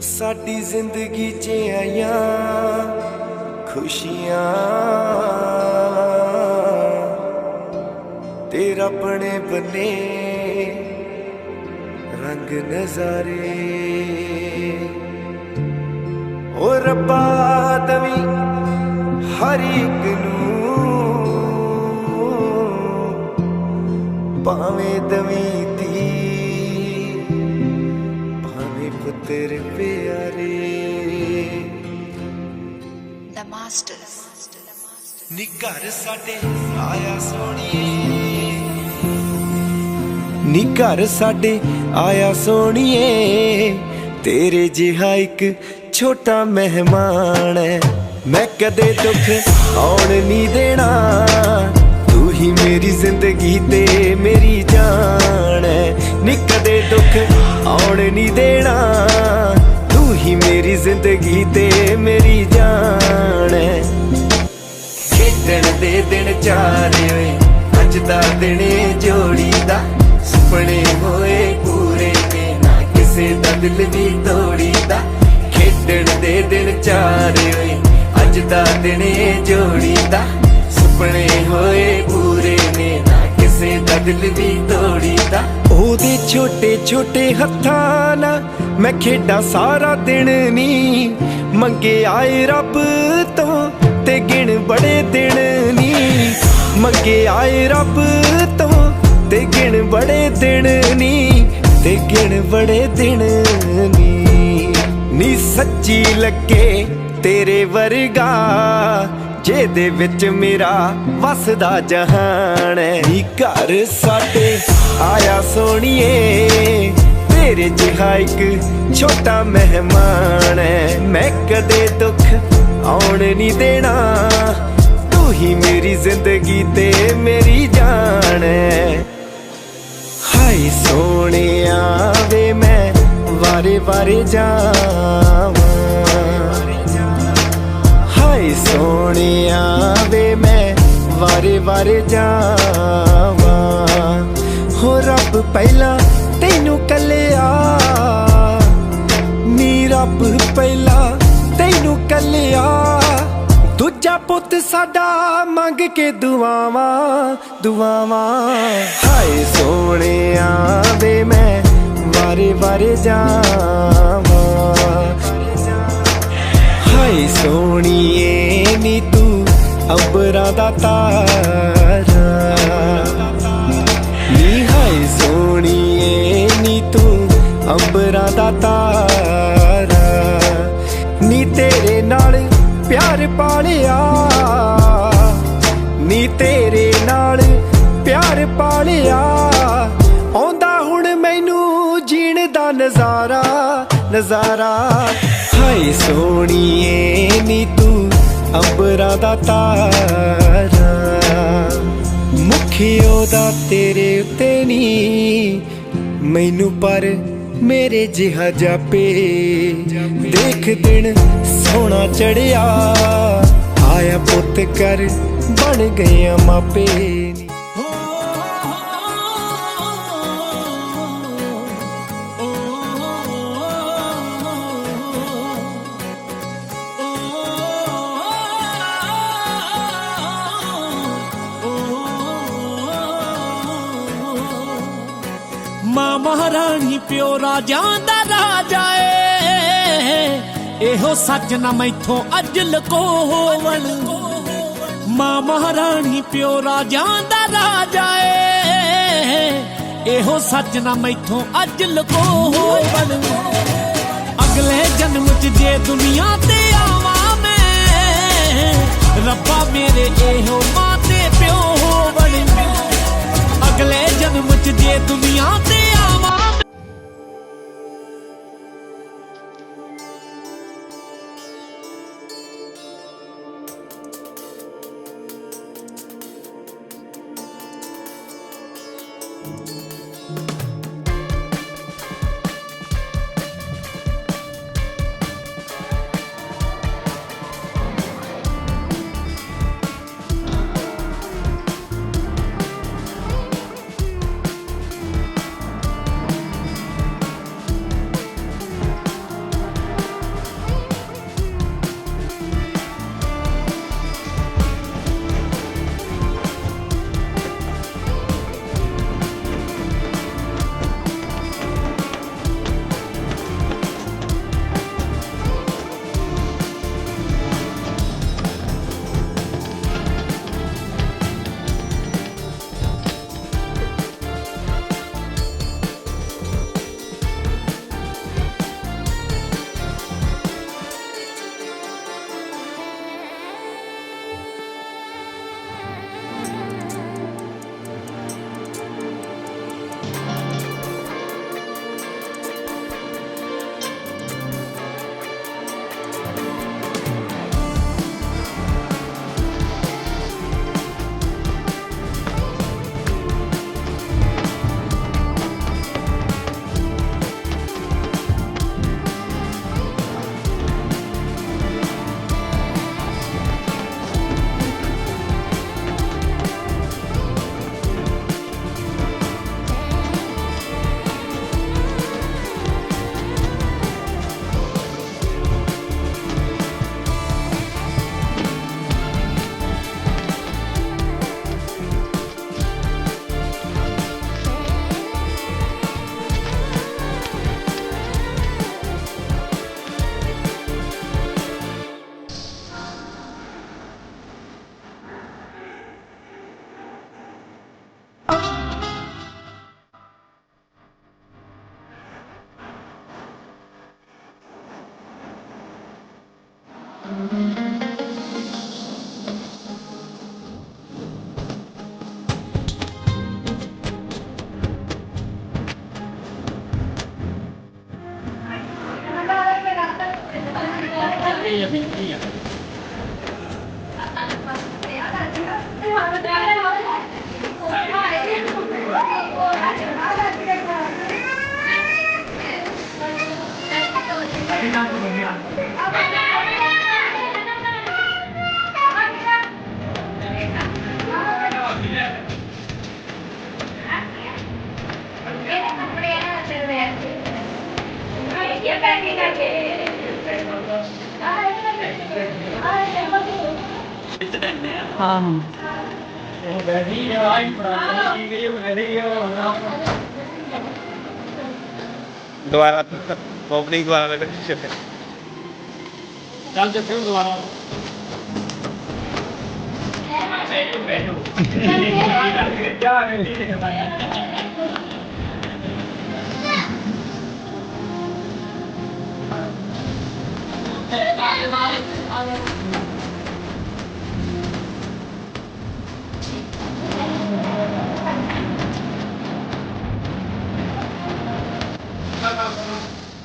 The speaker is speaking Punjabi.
ਸਾਡੀ ਜ਼ਿੰਦਗੀ 'ਚ ਆਈਆਂ ਖੁਸ਼ੀਆਂ। ਤੇਰਾ ਆਪਣੇ ਬਨੇ ਰੰਗ ਨਜ਼ਾਰੇ। ਓ ਰੱਬਾ ਦਵੀ ਹਰ ਇੱਕ ਨੂੰ ਭਾਵੇਂ ਦਵੀ ਤੀ ਭਾਵੇਂ ਪੁੱਤਰ ਪਿਆਰੇ The Masters. ਨੀ ਘਰ ਸਾਡੇ ਆਇਆ ਸੋਣੀਏ ਨੀ ਘਰ ਸਾਡੇ ਆਇਆ ਸੋਣੀਏ ਤੇਰੇ ਜਿਹਾ ਇੱਕ ਛੋਟਾ ਮਹਿਮਾਨ ਹੈ ਮੈਂ ਕਦੇ ਦੁੱਖ ਆਉਣ ਨਹੀਂ ਦੇਣਾ ਤੂੰ ਹੀ ਮੇਰੀ ਜ਼ਿੰਦਗੀ ਤੇ ਮੇਰੀ ਜਾਨ ਹੈ ਨੀ ਕਦੇ ਦੁੱਖ ਆਉਣ ਨਹੀਂ ਦੇਣਾ। ਤੂੰ ਹੀ ਮੇਰੀ ਜ਼ਿੰਦਗੀ ਤੇ ਮੇਰੀ ਜਾਨ ਹੈ ਖੇਡਣ ਦੇ ਦਿਨ ਚਾਰੇ ਓਏ ਅੱਜ ਦਾ ਦਿਨ ਏ ਜੋੜੀ ਦਾ। ਸੁਪਨੇ ਹੋਏ ਪੂਰੇ ਨੇ ਨਾ ਕਿਸੇ ਦਾ ਦਿਲ ਵੀ ਤੋੜੀ ਦਾ। ਖੇਡਣ ਦੇ ਦਿਨ ਚਾਰੇ ਓਏ ਅੱਜ ਦਾ ਦਿਨ ਏ ਜੋੜੀ ਦਾ। ਸੁਪਨੇ ਹੋਏ ਪੂਰੇ ਨੇ ਨਾ ਕਿਸੇ ਦਾ ਦਿਲ ਵੀ ਤੋੜੀ ਉਹਦੇ ਛੋਟੇ ਛੋਟੇ ਹੱਥਾਂ ਨਾਲ ਮੈਂ ਖੇਡਾਂ ਸਾਰਾ ਦਿਨ ਨੀ ਮੰਗੇ ਆਏ ਰੱਬ ਤੋਂ ਤੇ ਗਿਣ ਬੜੇ ਦਿਨ ਨੀ ਮੰਗੇ ਆਏ ਰੱਬ ਤੋਂ ਤੇ ਗਿਣ ਬੜੇ ਦਿਨ ਨੀ ਤੇ ਗਿਣ ਬੜੇ ਦਿਨ ਨੀ। ਨੀ ਸੱਚੀ ਲੱਗੇ ਤੇਰੇ ਵਰਗਾ ਜਿਹਦੇ ਵਿੱਚ ਮੇਰਾ ਵਸਦਾ ਜਹਾਨ ਹੈ। ਨੀ ਘਰ ਸਾਡੇ, ਆਇਆ ਸੋਣੀਏ ਤੇਰੇ ਜਿਹਾ ਇੱਕ ਛੋਟਾ ਮਹਿਮਾਨ ਹੈ। ਮੈਂ ਕਦੇ ਦੁੱਖ ਆਉਣ ਨਹੀਂ ਦੇਣਾ, ਤੂੰ ਹੀ ਮੇਰੀ ਜ਼ਿੰਦਗੀ ਤੇ ਮੇਰੀ ਜਾਨ ਹੈ। ਹਾਏ ਸੋਹਣਿਆ ਵੇ ਮੈਂ, ਵਾਰੇ ਵਾਰੇ ਜਾਵਾਂ। ਹਾਏ ਸੋਹਣਿਆ ਵਾਰੇ ਵਾਰੇ ਜਾਵਾਂ। ਹੋ ਰੱਬ ਪਹਿਲਾਂ ਤੈਨੂੰ ਕੱਲਿਆ। ਨੀ ਰੱਬ ਪਹਿਲਾਂ ਤੈਨੂੰ ਕੱਲਿਆ। ਦੂਜਾ ਪੁੱਤ ਸਾਡਾ ਮੰਗ ਕੇ ਦੁਆਵਾਂ ਦੁਆਵਾਂ। ਹਾਏ ਸੋਹਣਿਆ ਵੇ ਮੈਂ ਵਾਰੇ ਵਾਰੇ ਜਾਵਾਂ। ਹਾਏ ਸੋਹਣੀਏ, ਨੀ ਅੰਬਰਾਂ ਦਾ ਤਾਰਾ। ਨੀ ਹਾਏ ਸੋਹਣੀਏ, ਨੀ ਤੂੰ ਅੰਬਰਾਂ ਦਾ ਤਾਰਾ। ਨੀ ਤੇਰੇ ਨਾਲ ਪਿਆਰ ਪਾਲਿਆ। ਨੀ ਤੇਰੇ ਨਾਲ ਪਿਆਰ ਪਾਲਿਆ। ਆਉਂਦਾ ਹੁਣ ਮੈਨੂੰ ਜੀਣ ਦਾ ਨਜ਼ਾਰਾ ਨਜ਼ਾਰਾ। ਹਾਏ ਸੋਹਣੀਏ, ਨੀ ਅੰਬਰਾਂ ਦਾ ਤਾਰਾ, ਮੁਖਿਓ ਦਾ ਤੇਰੇ ਉੱਤੇ ਨੀ। ਮੈਨੂੰ ਪਰ ਮੇਰੇ ਜਿਹਾ ਜਾਪੇ। ਦੇਖ ਦਿਨ ਸੋਹਣਾ ਚੜਿਆ, ਆਇਆ ਪੁੱਤ ਕਰ ਬਣ ਗਏ ਮਾਪੇ। ਮਹਾਰਾਣੀ ਪਿਓ ਰਾਜਾਂ ਦਾ ਰਾਜਾ ਏ। ਇਹੋ ਸੱਚ ਨਾ ਮੈਥੋਂ ਅੱਜ ਲਕੋਵਣ ਮਾਂ ਮਹਾਰਾਣੀ ਪਿਓ ਰਾਜਾਂ ਦਾ ਰਾਜਾ ਏ। ਇਹੋ ਸੱਚ ਨਾ ਮੈਥੋਂ ਅੱਜ ਲਕੋਵਣ ਅਗਲੇ ਜਨਮ ਚ ਜੇ ਦੁਨੀਆ ਤੇ ਆਵਾਂ ਮੈਂ, ਰੱਬਾ ਮੇਰੇ ਇਹੋ ਮਾਂ ਤੇ ਪਿਓ ਬਣ ਅਗਲੇ ਜਨਮ ਚ ਜੇ ਦੁਨੀਆ 哎呀，哎呀！ਹਾਂ ਬੈਠੀ ਆ ਆਈ ਪੜਾ ਕੀ ਗਈ ਮੇਰੀ ਆ ਦੁਬਾਰਾ ਓਪਨਿੰਗ ਦੁਬਾਰਾ ਕਰ ਚੱਲ ਜੇ ਫਿਰ ਦੁਬਾਰਾ। ਬੈਠੋ ਜਾ 你妈的啊那个